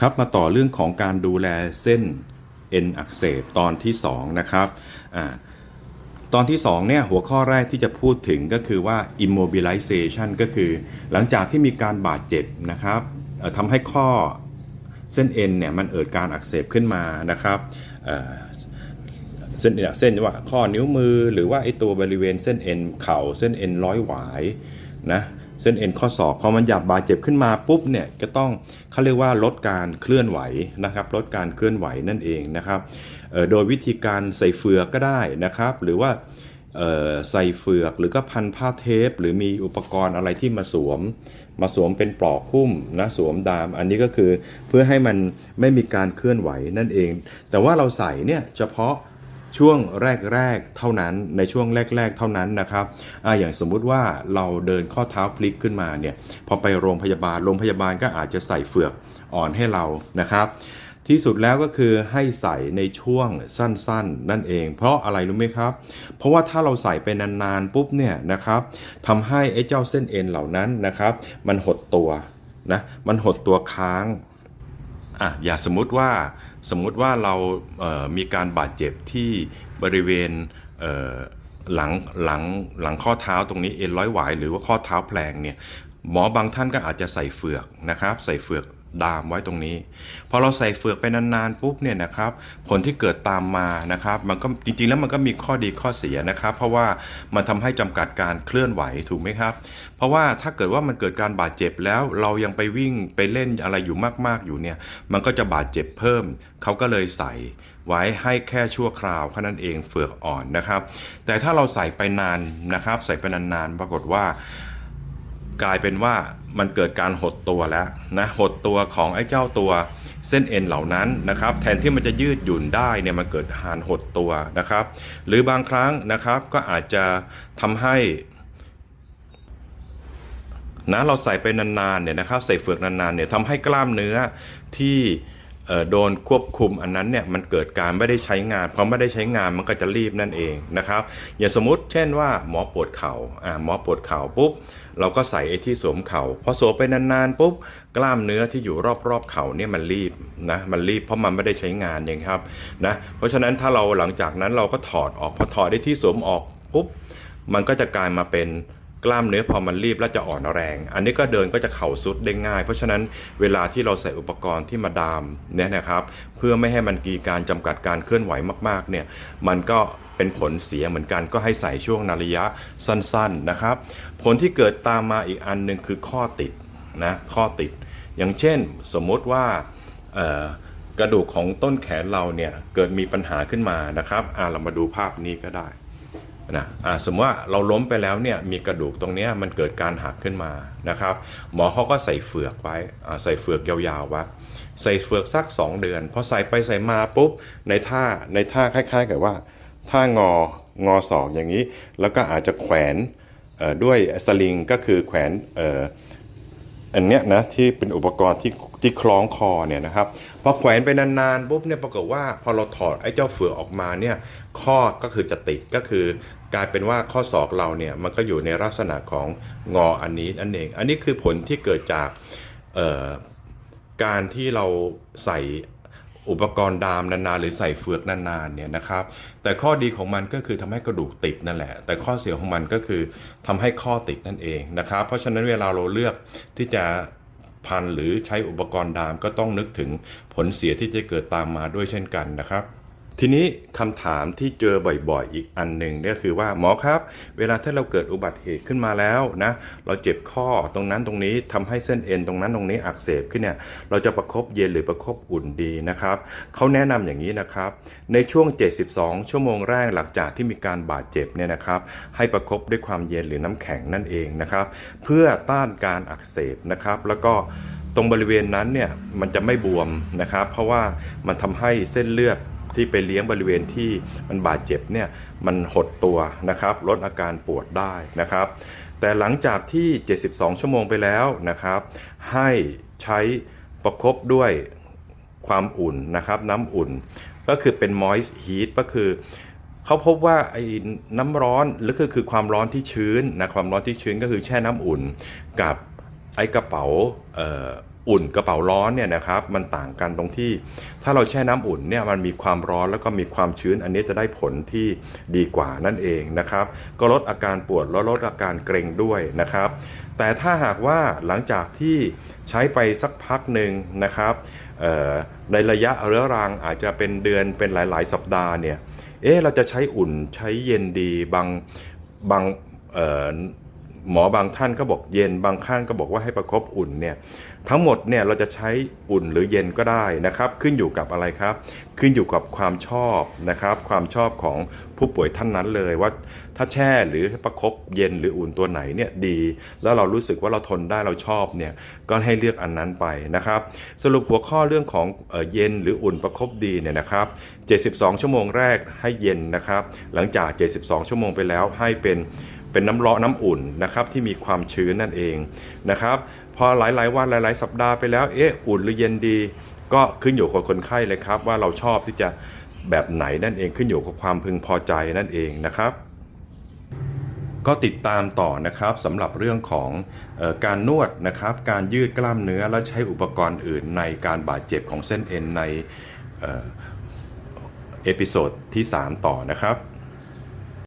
ครับมาต่อเรื่องของการดูแลเส้นเอ็นอักเสบตอนที่ 2 นะครับอ่าตอนที่ 2 เนี่ย หัวข้อแรกที่จะพูดถึงก็คือว่า immobilization ก็คือ หลังจากที่มีการบาดเจ็บนะครับทำให้ข้อเส้นเอ็นเนี่ย มันเกิดการอักเสบขึ้นมานะครับเอ่อเส้นเนี่ยเส้นว่าข้อนิ้วมือหรือว่าไอตัวบริเวณเส้นเอ็นเข่าเส้นเอ็นร้อยหวายนะ เส้นเอ็นข้อศอกพอมันหยับบาดเจ็บขึ้นมาปุ๊บเนี่ยจะต้องเขาเรียกว่าลดการเคลื่อนไหวนะครับ ลดการเคลื่อนไหวนั่นเองนะครับโดยวิธีการใส่เฟือกก็ได้นะครับ หรือว่าใส่เฟือกหรือก็พันผ้าเทป หรือมีอุปกรณ์อะไรที่มาสวม มาสวมเป็นปลอกหุ้มนะสวมดาม อันนี้ก็คือเพื่อให้มันไม่มีการเคลื่อนไหวนั่นเอง แต่ว่าเราใส่เนี่ยเฉพาะ ช่วงแรก ๆ เท่านั้น ในช่วงแรก ๆ เท่านั้นนะครับออย่างสมมุติว่าเราเดินข้อเท้าพลิกขึ้นมาเนี่ย พอไปโรงพยาบาล โรงพยาบาลก็อาจจะใส่เฟือกอ่อนให้เรานะครับ ที่สุดแล้วก็คือให้ใส่ในช่วงสั้น ๆ นั่นเอง เพราะอะไรรู้ไหมครับ เพราะว่าถ้าเราใส่ไปนาน ๆ ปุ๊บเนี่ยนะครับทำให้ไอ้เจ้าเส้นเอ็นเหล่านั้นนะครับ มันหดตัวนะ มันหดตัวค้างอะอย่าสมมุติว่า สมมุติว่าเรามีการบาดเจ็บที่บริเวณเหลังหลังหลังข้อเท้าตรงนี้เอ็นร้อยหวายหรือว่าข้อเท้าแพลงเนี่ยหมอบางท่านก็อาจจะใส่เฟือกนะครับ ใส่เฟือก ดามไว้ตรงนี้พอเราใส่เฟือกไปนานๆปุ๊บเนี่ยนะครับ ผลที่เกิดตามมานะครับ มันก็จริงๆแล้วมันก็มีข้อดีข้อเสียนะครับ เพราะว่ามันทำให้จำกัดการเคลื่อนไหวถูกไหมครับ เพราะว่าถ้าเกิดว่ามันเกิดการบาดเจ็บแล้วเรายังไปวิ่งไปเล่นอะไรอยู่มากๆอยู่เนี่ย มันก็จะบาดเจ็บเพิ่มเขาก็เลยใส่ไว้ให้แค่ชั่วคราวแค่นั้นเองเฟือกอ่อนนะครับ แต่ถ้าเราใส่ไปนานนะครับ ใส่ไปนานๆปรากฏว่า กลายเป็นว่ามันเกิดการหดตัวแล้วนะหดตัวของไอ้เจ้าตัวเส้นเอ็นเหล่านั้นนะครับ แทนที่มันจะยืดหยุ่นได้เนี่ยมันเกิดหานหดตัวนะครับ หรือบางครั้งนะครับก็อาจจะทำให้นะเราใส่ไปนานๆเนี่ยนะครับใส่เฟือกนานๆเนี่ยทำให้กล้ามเนื้อที่ โดนควบคุมอันนั้นเนี่ยมันเกิดการไม่ได้ใช้งานพอไม่ได้ใช้งานมันก็จะรีบนั่นเองนะครับอย่างสมมติเช่นว่าหมอปวดเข่าอ่าหมอปวดเข่าปุ๊บเราก็ใส่ไอ้ที่สวมเข่าพอสวมไปนานๆปุ๊บกล้ามเนื้อที่อยู่รอบๆเข่าเนี่ยมันรีบนะมันรีบเพราะมันไม่ได้ใช้งานเองครับนะเพราะฉะนั้นถ้าเราหลังจากนั้นเราก็ถอดออกพอถอดได้ที่สวมออกปุ๊บมันก็จะกลายมาเป็น กล้ามเนื้อพอมันรีบแล้วจะอ่อนแรง อันนี้ก็เดินก็จะเข่าสุดได้ง่าย เพราะฉะนั้นเวลาที่เราใส่อุปกรณ์ที่มาดามเนี่ยนะครับ เพื่อไม่ให้มันกีการจำกัดการเคลื่อนไหวมากๆเนี่ยมันก็เป็นผลเสียเหมือนกันก็ให้ใส่ช่วงนาระยะสั้นๆนะครับ ผลที่เกิดตามมาอีกอันหนึ่งคือข้อติดนะข้อติด อย่างเช่นสมมติว่ากระดูกของต้นแขนเราเนี่ยเกิดมีปัญหาขึ้นมานะครับอ่าเรามาดูภาพนี้ก็ได้ นะสมมติว่าเราล้มไปแล้วเนี่ยมีกระดูกตรงนี้มันเกิดการหักขึ้นมานะครับ หมอเขาก็ใส่เฟือกไว้ใส่เฟือกยาวๆไว้ใส่เฟือกสัก 2 เดือนพอใส่ไปใส่มาปุ๊บในท่าในท่าคล้าย ๆ กับว่าท่างองอศอกอย่างนี้ แล้วก็อาจจะแขวนด้วยสลิงก็คือแขวนเอันเนี้ยนะที่เป็นอุปกรณ์ที่ที่คล้องคอเนี่ยนะครับพอแขวนไปนานๆปุ๊บเนี่ยปรากฏว่าพอเราถอดไอ้เจ้าเฟือกออกมาเนี่ยข้อก็คือจะติดก็คือกลายเป็นว่าข้อศอกเราเนี่ยมันก็อยู่ในลักษณะของงออันนี้นั่นเอง อันนี้คือผลที่เกิดจากเอ่อการที่เราใส่ อุปกรณ์ดามนานๆหรือใส่เฟือกนานๆเนี่ยนะครับ แต่ข้อดีของมันก็คือทำให้กระดูกติดนั่นแหละ แต่ข้อเสียของมันก็คือทำให้ข้อติดนั่นเองนะครับ เพราะฉะนั้นเวลาเราเลือกที่จะพันหรือใช้อุปกรณ์ดามก็ต้องนึกถึงผลเสียที่จะเกิดตามมาด้วยเช่นกันนะครับ ทีนี้คำถามที่เจอบ่อยๆ อีกอันหนึ่งก็คือว่าหมอครับ เวลาถ้าเราเกิดอุบัติเหตุขึ้นมาแล้วนะเราเจ็บข้อตรงนั้นตรงนี้ทำให้เส้นเอ็นตรงนั้นตรงนี้อักเสบขึ้นเนี่ยเราจะประคบเย็นหรือประคบอุ่นดีนะครับเขาแนะนำอย่างนี้นะครับในช่วง 72 ชั่วโมงแรกหลังจากที่มีการบาดเจ็บเนี่ยนะครับให้ประคบด้วยความเย็นหรือน้ำแข็งนั่นเองนะครับเพื่อต้านการอักเสบนะครับแล้วก็ตรงบริเวณนั้นเนี่ยมันจะไม่บวมนะครับ เพราะว่ามันทำให้เส้นเลือด ที่ไปเลี้ยงบริเวณที่มันบาดเจ็บเนี่ยมันหดตัวนะครับลดอาการปวดได้นะครับ แต่หลังจากที่ 72 ชั่วโมงไปแล้วนะครับ ให้ใช้ประคบด้วยความอุ่นนะครับน้ำอุ่นก็คือเป็น moist heat ก็คือเขาพบว่าไอ้น้ำร้อนหรือคือคือความร้อนที่ชื้นนะความร้อนที่ชื้นก็คือแช่น้ำอุ่นกับ ไอ้กระเป๋าอุ่นกระเป๋าร้อนเนี่ยนะครับมันต่างกันตรงที่ ถ้าเราแช่น้ำอุ่นเนี่ยมันมีความร้อนแล้วก็มีความชื้น อันนี้จะได้ผลที่ดีกว่านั่นเองนะครับ ก็ลดอาการปวดและลดอาการเกร็งด้วยนะครับ แต่ถ้าหากว่าหลังจากที่ใช้ไปสักพักหนึ่งนะครับในระยะเรื้อรังอาจจะเป็นเดือนเป็นหลาย ๆ สัปดาห์เนี่ยเอ๊ะเราจะใช้อุ่นใช้เย็นดีบางบาง หมอบางท่านก็บอกเย็นบางท่านก็บอกว่าให้ประคบอุ่นเนี่ยทั้งหมดเนี่ยเราจะใช้อุ่นหรือเย็นก็ได้นะครับ ขึ้นอยู่กับอะไรครับ ขึ้นอยู่กับความชอบนะครับ ความชอบของผู้ป่วยท่านนั้นเลยว่าถ้าแช่หรือประคบเย็นหรืออุ่นตัวไหนเนี่ยดี แล้วเรารู้สึกว่าเราทนได้เราชอบเนี่ยก็ให้เลือกอันนั้นไปนะครับ สรุปหัวข้อเรื่องของเย็นหรืออุ่นประคบดีเนี่ยนะครับ 72 ชั่วโมงแรกให้เย็นนะครับ หลังจาก 72 ชั่วโมงไปแล้วให้เป็น เป็นน้ำร้อนน้ำอุ่นนะครับที่มีความชื้นนั่นเองนะครับพอหลายๆวันหลาย ๆ สัปดาห์ไปแล้วเอ๊ะอุ่นหรือเย็นดี ก็ขึ้นอยู่กับคนไข้เลยครับ ว่าเราชอบที่จะแบบไหนนั่นเองขึ้นอยู่กับความพึงพอใจนั่นเองนะครับ ก็ติดตามต่อนะครับสำหรับเรื่องของออการนวดนะครับ การยืดกล้ามเนื้อและใช้อุปกรณ์อื่นในการบาดเจ็บของเส้นเอ็นในเอพิโซดที่ 3 ต่อนะครับ